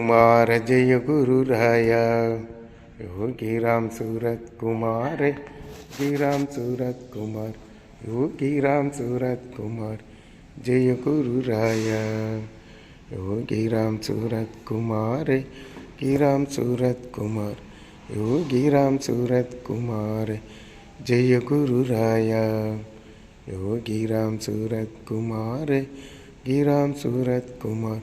कुमार जय गुरु राया योगी राम सूरत कुमार योगी राम सूरत कुमार योगी राम सूरत कुमार जय गुरु राया योगी राम सूरत कुमार योगी राम सूरत कुमार योगी राम सूरत कुमार जय गुरु राया योगी राम सूरत कुमार योगी राम सूरत कुमार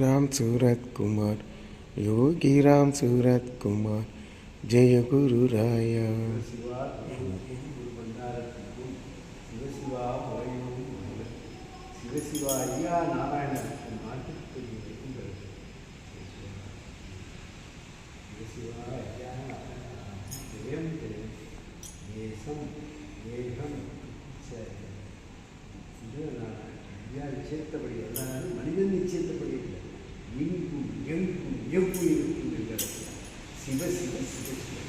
ராம் சூரத்குமார் யோகி ராம் சூரத்குமார் ஜெய குரு ராயா சிவசிவா மனிதன் நிச்சயத்தபடி Eu fui. Siva, sim Siva, sim